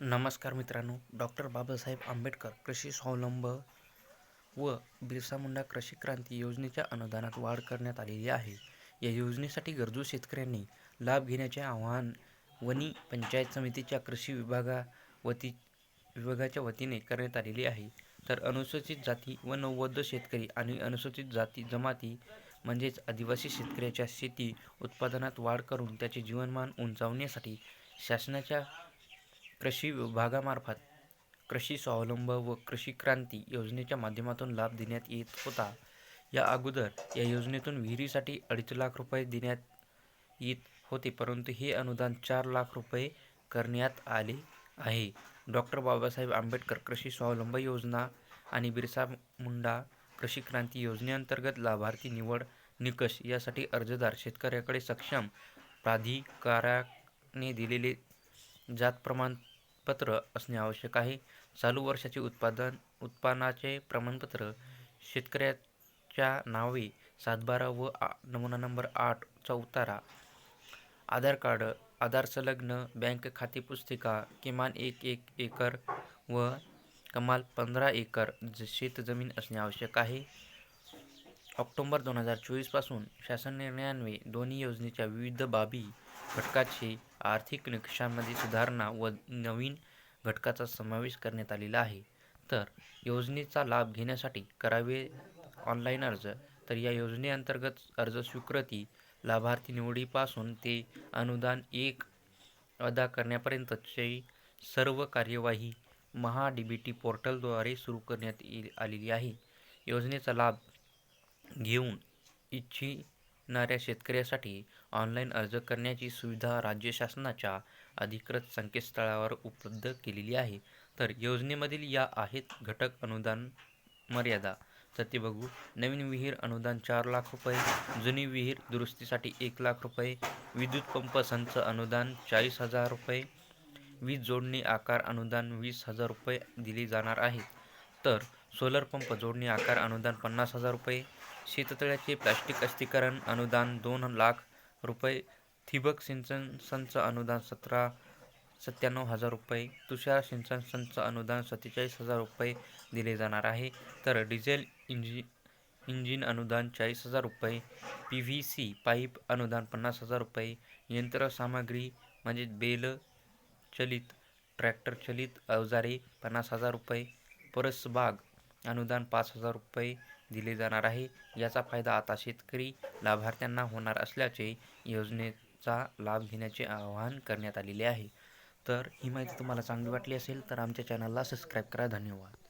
नमस्कार मित्रांनो डॉक्टर बाबासाहेब आंबेडकर कृषी स्वावलंब व बिरसा मुंडा कृषी क्रांती योजनेच्या अनुदानात वाढ करण्यात आलेली आहे. या योजनेसाठी गरजू शेतकऱ्यांनी लाभ घेण्याचे आवाहन वनी पंचायत समितीच्या कृषी विभागा वती विभागाच्या वतीने करण्यात आलेले आहे. तर अनुसूचित जाती व नव्वद शेतकरी आणि अनुसूचित जाती जमाती म्हणजेच आदिवासी शेतकऱ्याच्या शेती उत्पादनात वाढ करून त्याचे जीवनमान उंचावण्यासाठी शासनाच्या कृषी विभागामार्फत कृषी स्वावलंब व कृषी क्रांती योजनेच्या माध्यमातून लाभ देण्यात येत होता. या अगोदर या योजनेतून विहिरीसाठी अडीच लाख रुपये देण्यात येत होते परंतु हे अनुदान चार लाख रुपये करण्यात आले आहे. डॉक्टर बाबासाहेब आंबेडकर कृषी स्वावलंब योजना आणि बिरसा मुंडा कृषी क्रांती योजनेअंतर्गत लाभार्थी निवड निकष यासाठी अर्जदार शेतकऱ्याकडे सक्षम प्राधिकाराने दिलेले जात प्रमाण प्रमाणपत्र असणे आवश्यक आहे. चालू वर्षाचे उत्पादन उत्पन्नाचे प्रमाणपत्र शेतकऱ्याच्या नावे सातबारा व आ नमुना नंबर आठचा उतारा आधार कार्ड आधार संलग्न बँक खाते पुस्तिका किमान एक एक एकर व कमाल पंधरा एकर ज शेतजमीन असणे आवश्यक आहे. ऑक्टोंबर दोन हजार चोवीसपासून शासन निर्णयान्वये दोन्ही योजनेच्या विविध बाबी घटकाचे आर्थिक निकषांमध्ये सुधारणा व नवीन घटकाचा समावेश करण्यात आलेला आहे. तर योजनेचा लाभ घेण्यासाठी करावे ऑनलाईन अर्ज. तर या योजनेअंतर्गत अर्ज स्वीकृती लाभार्थी निवडीपासून ते अनुदान एक अदा करण्यापर्यंतची सर्व कार्यवाही महा डी बी टी पोर्टलद्वारे सुरू करण्यात आलेली आहे. योजनेचा लाभ घेऊन इच्छिणाऱ्या शेतकऱ्यासाठी ऑनलाईन अर्ज करण्याची सुविधा राज्य शासनाच्या अधिकृत संकेतस्थळावर उपलब्ध केलेली आहे. तर योजनेमधील या आहेत घटक अनुदान मर्यादा. तर ते बघू. नवीन विहीर अनुदान चार लाख रुपये जुनी विहीर दुरुस्तीसाठी एक लाख रुपये विद्युत पंप संच अनुदान चाळीस हजार रुपये वीज जोडणी आकार अनुदान वीस हजार रुपये दिले जाणार आहेत तर सोलर पंप जोडणी आकार अनुदान पन्नास हजार रुपये शेततळ्याचे प्लास्टिक अस्तीकरण अनुदान दोन लाख रुपये ठिबक सिंचन संच अनुदान सतरा सत्त्याण्णव हजार रुपये तुषार सिंचन संच अनुदान सत्तेचाळीस हजार रुपये दिले जाणार आहे. तर डिझेल इंजि इंजिन अनुदान चाळीस हजार रुपये पी व्ही सी पाईप अनुदान पन्नास हजार रुपये यंत्रसामग्री म्हणजे बेल चलित ट्रॅक्टर चलित अवजारे पन्नास हजार रुपये परसबाग अनुदान पाच हजार रुपये दिले जाणार आहे. याचा फायदा आता शेतकरी लाभार्थ्यांना होणार असल्याचे योजनेचा लाभ घेण्याचे आवाहन करण्यात आलेले आहे. तर ही माहिती तुम्हाला चांगली वाटली असेल तर आमच्या चॅनलला सबस्क्राईब करा. धन्यवाद.